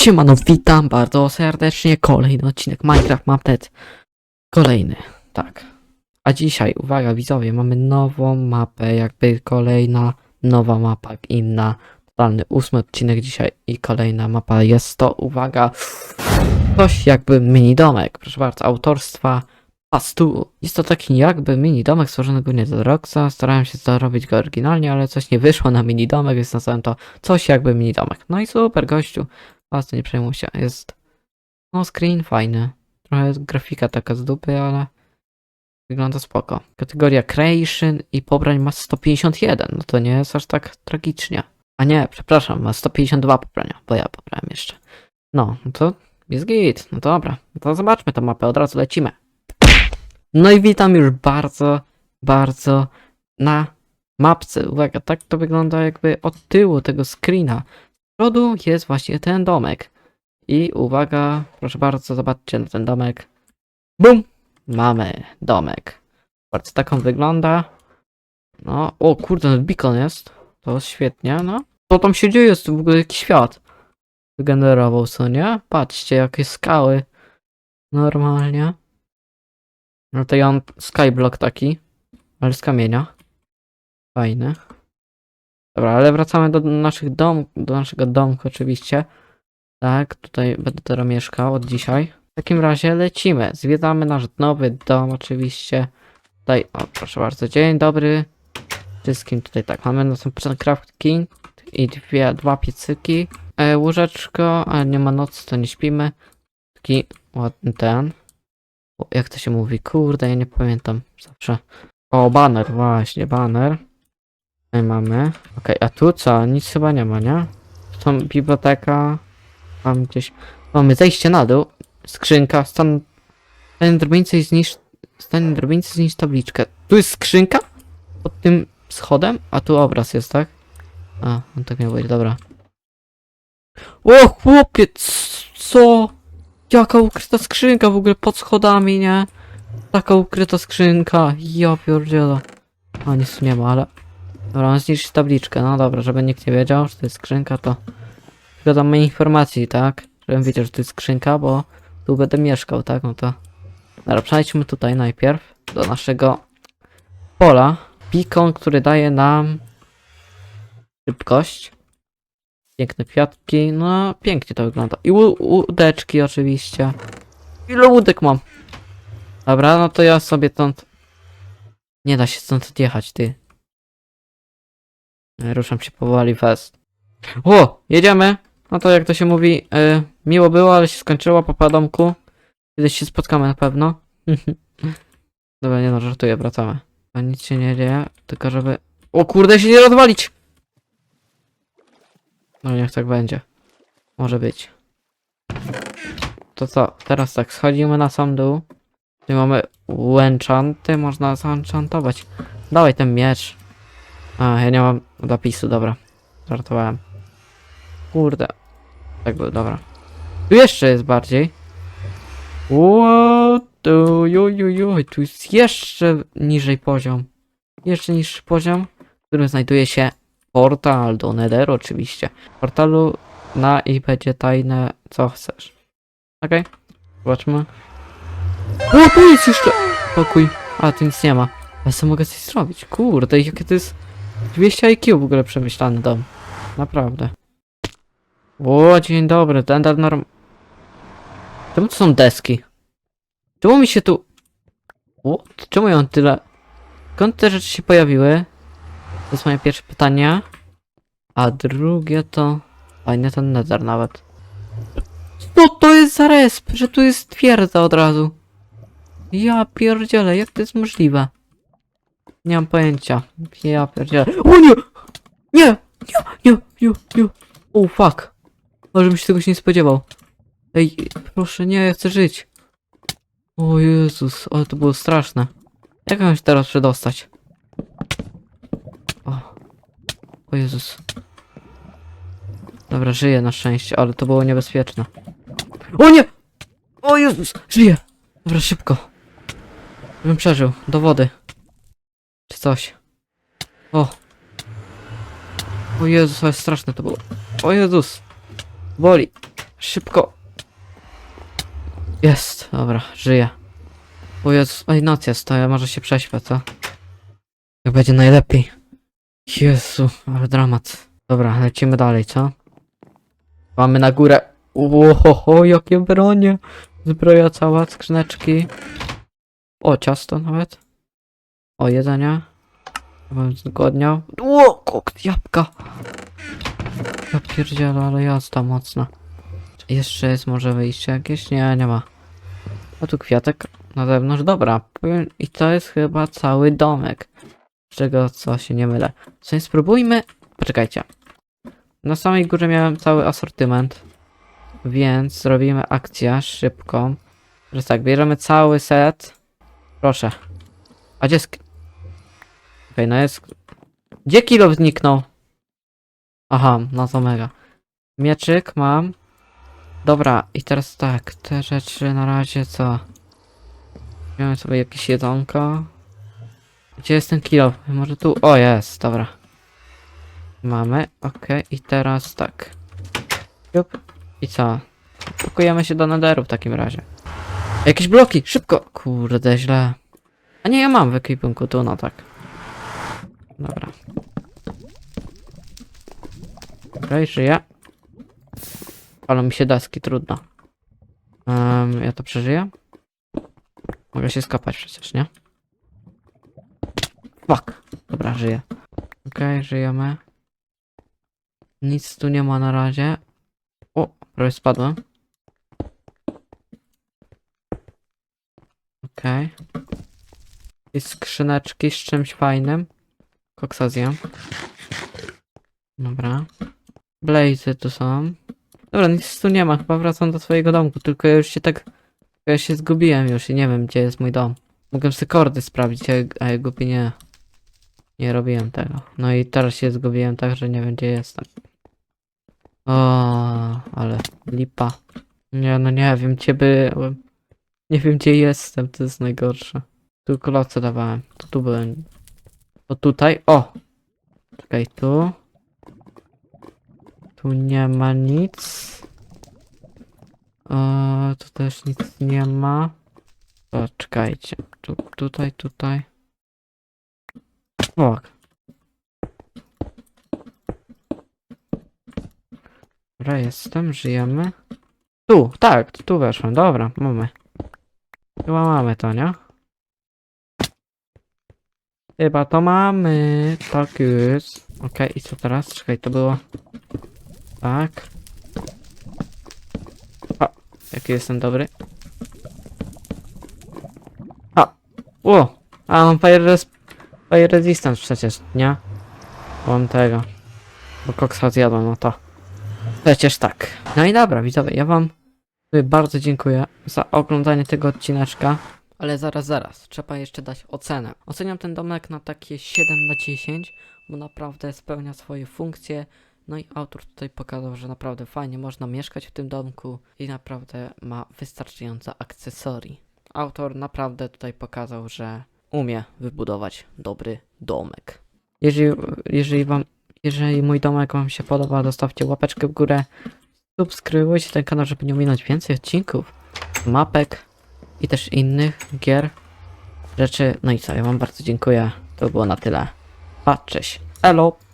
Siemano, witam bardzo serdecznie. Kolejny odcinek Minecraft Mapnet. Kolejny, tak. A dzisiaj, uwaga widzowie, mamy nową mapę, jakby kolejna nowa mapa, inna. Totalny ósmy odcinek dzisiaj i kolejna mapa. Jest to, uwaga, coś jakby mini domek. Proszę bardzo, autorstwa Pastu. Jest to taki jakby mini domek stworzony głównie do Roxa. Starałem się zrobić go oryginalnie, ale coś nie wyszło na mini domek, więc nazwałem to coś jakby mini domek. No i super, gościu. Bardzo nie przejmuj się. Jest. No, screen fajny. Trochę grafika taka z dupy, ale wygląda spoko. Kategoria Creation i pobrań ma 151. No to nie jest aż tak tragicznie. A nie, przepraszam, ma 152 pobrania, bo ja pobrałem jeszcze. No, no to jest git. No dobra, no to zobaczmy tę mapę, od razu lecimy. No i witam już bardzo, bardzo na mapce. Uwaga, tak to wygląda jakby od tyłu tego screena. Przodu jest właśnie ten domek. I uwaga, proszę bardzo, zobaczcie na ten domek. Bum! Mamy domek. Bardzo tak on wygląda. No, o kurde, beacon jest. To świetnie, no. Co tam się dzieje? Jest w ogóle jakiś świat. Wygenerował, co nie? Patrzcie, jakie skały. Normalnie. No to ja mam skyblock taki. Ale z kamienia. Fajny. Dobra, ale wracamy do naszych dom, do naszego domku oczywiście. Tak, tutaj będę teraz mieszkał od dzisiaj. W takim razie lecimy. Zwiedzamy nasz nowy dom oczywiście. Tutaj, o proszę bardzo, dzień dobry. Wszystkim tutaj tak, mamy na sam początek crafting i dwie, dwa piecyki. E, łóżeczko, ale nie ma nocy, to nie śpimy. Taki ładny ten. O, jak to się mówi? Kurde, ja nie pamiętam zawsze. O, banner, właśnie, banner. Tutaj mamy. Okej, a tu co? Nic chyba nie ma, nie? Tam biblioteka. Tam gdzieś. Mamy zejście na dół. Skrzynka. Stan. Stan drobnicy i zniszcz. Stan drobnicy zniszcz tabliczkę. Tu jest skrzynka? Pod tym schodem? A tu obraz jest, tak? A, on tak miał być, dobra. O, chłopiec! Co? Jaka ukryta skrzynka w ogóle pod schodami, nie? Taka ukryta skrzynka. Ja pierdzielę. A nic tu nie ma, ale... Dobra, mam tabliczkę. No dobra, żeby nikt nie wiedział, że to jest skrzynka, to... Tylko dam informacji, tak? Żebym wiedział, że to jest skrzynka, bo tu będę mieszkał, tak? No to... Dobra, przejdźmy tutaj najpierw do naszego pola. Beacon, który daje nam szybkość. Piękne kwiatki, no pięknie to wygląda. I łódeczki oczywiście. Ile łódek mam? Dobra, no to ja sobie stąd... Nie da się stąd odjechać, ty. Ruszam się powoli fest. O! Jedziemy! No to jak to się mówi, y, miło było, ale się skończyło po padomku. Kiedyś się spotkamy na pewno. Dobra, nie no, żartuję, wracamy. A nic się nie dzieje, tylko żeby... O kurde, się nie rozwalić! No niech tak będzie. Może być. To co, teraz tak, schodzimy na sam dół. Tu mamy enchanty, można zaenchantować. Dawaj ten miecz. A, ja nie mam zapisu, dobra. Żartowałem. Kurde. Tak był, dobra. Tu jeszcze jest bardziej. What the, ju, tu jest jeszcze niżej poziom. Jeszcze niższy poziom, w którym znajduje się portal do Netheru oczywiście. Portalu na i będzie tajne co chcesz. Okej, zobaczmy. O, tu jest jeszcze pokój. A, tu nic nie ma. Ja sobie mogę coś zrobić. Kurde, jakie to jest 200 IQ w ogóle przemyślany dom. Naprawdę. O, dzień dobry, ten dar norm... Czemu to są deski? Czemu mi się tu... O, czemu mam tyle... Skąd te rzeczy się pojawiły? To jest moje pierwsze pytanie. A drugie to... Fajny ten nether nawet. Co to jest za resp? Że tu jest twierdza od razu. Ja pierdzielę, jak to jest możliwe? Nie mam pojęcia. Ja pierdzielę. O nie! Nie! Nie! Nie! Nie! Nie! O fuck. Może bym się tego się nie spodziewał. Ej, proszę, nie, ja chcę żyć. O Jezus, ale to było straszne. Jak mam się teraz przedostać? O, o Jezus. Dobra, żyję na szczęście, ale to było niebezpieczne. O nie! O Jezus, żyję! Dobra, szybko. Żebym przeżył, do wody. Czy coś. O. O Jezus, ale straszne to było. O Jezus. Boli. Szybko. Jest, dobra, żyję. O Jezus, oj, noc jest, to ja może się prześpię, co? Jak będzie najlepiej. Jezu, ale dramat. Dobra, lecimy dalej, co? Mamy na górę. Ohoho, jakie bronie. Zbroja cała, skrzyneczki. O, ciasto nawet. O, jedzenie. Zgodniał. O, kokt, jabłka. Ja pierdzielę, ale jazda mocna. Jeszcze jest może wyjście jakieś? Nie, nie ma. A tu kwiatek na zewnątrz. Dobra. I to jest chyba cały domek. Z czego co się nie mylę. Nie spróbujmy. Poczekajcie. Na samej górze miałem cały asortyment. Więc zrobimy akcję szybką. Że tak, bierzemy cały set. Proszę. A gdzie jest... Okej, no jest... Gdzie kilo zniknął? Aha, no to mega. Mieczyk mam. Dobra, i teraz tak, te rzeczy na razie co? Wziąłem sobie jakieś jedzonko. Gdzie jest ten kilo? Może tu? O, jest, dobra. Mamy, okej, i teraz tak. Jup. I co? Pakujemy się do nederu w takim razie. Jakieś bloki, szybko! Kurde, źle. A nie, ja mam w ekwipunku tu, no tak. Dobra. Okej, żyję. Ale mi się deski, trudno. Em, ja to przeżyję? Mogę się skopać przecież, nie? Fuck. Dobra, żyję. Okej, żyjemy. Nic tu nie ma na razie. O, prawie spadłem. Okej. I skrzyneczki z czymś fajnym. Koksa zjem. Dobra. Blazy tu są. Dobra, nic tu nie ma, chyba wracam do swojego domku, tylko ja już się tak... Ja się zgubiłem już i nie wiem, gdzie jest mój dom. Mogłem sobie kordy sprawdzić, a, ja głupi nie... Nie robiłem tego. No i teraz się zgubiłem tak, że nie wiem, gdzie jestem. O, ale lipa. Nie, no nie wiem, gdzie byłem. Nie wiem, gdzie jestem, to jest najgorsze. Tu kolce dawałem, to tu byłem. To tutaj, o! Czekaj, tu. Tu nie ma nic. O, tu też nic nie ma. O, czekajcie. Tu, tutaj, tutaj. O. Dobra, jestem, żyjemy. Tu, tak, tu weszłem, dobra, mamy. Chyba mamy to, nie? Chyba to mamy, tak jest. Okej, i co teraz? Czekaj, to było... Tak. A, jaki jestem dobry. O, a mam fire, res, fire resistance przecież, nie? Mam tego. Bo koksa zjadłem, no to. Przecież tak. No i dobra, widzowie, ja wam bardzo dziękuję za oglądanie tego odcineczka. Ale zaraz, zaraz, trzeba jeszcze dać ocenę. Oceniam ten domek na takie 7 na 10, bo naprawdę spełnia swoje funkcje. No i autor tutaj pokazał, że naprawdę fajnie można mieszkać w tym domku i naprawdę ma wystarczająco akcesorii. Autor naprawdę tutaj pokazał, że umie wybudować dobry domek. Jeżeli, jeżeli wam, jeżeli mój domek wam się podoba, zostawcie łapeczkę w górę, subskrybujcie ten kanał, żeby nie ominąć więcej odcinków, mapek i też innych gier, rzeczy. No i co, ja wam bardzo dziękuję. To było na tyle. Pa, cześć. Elo!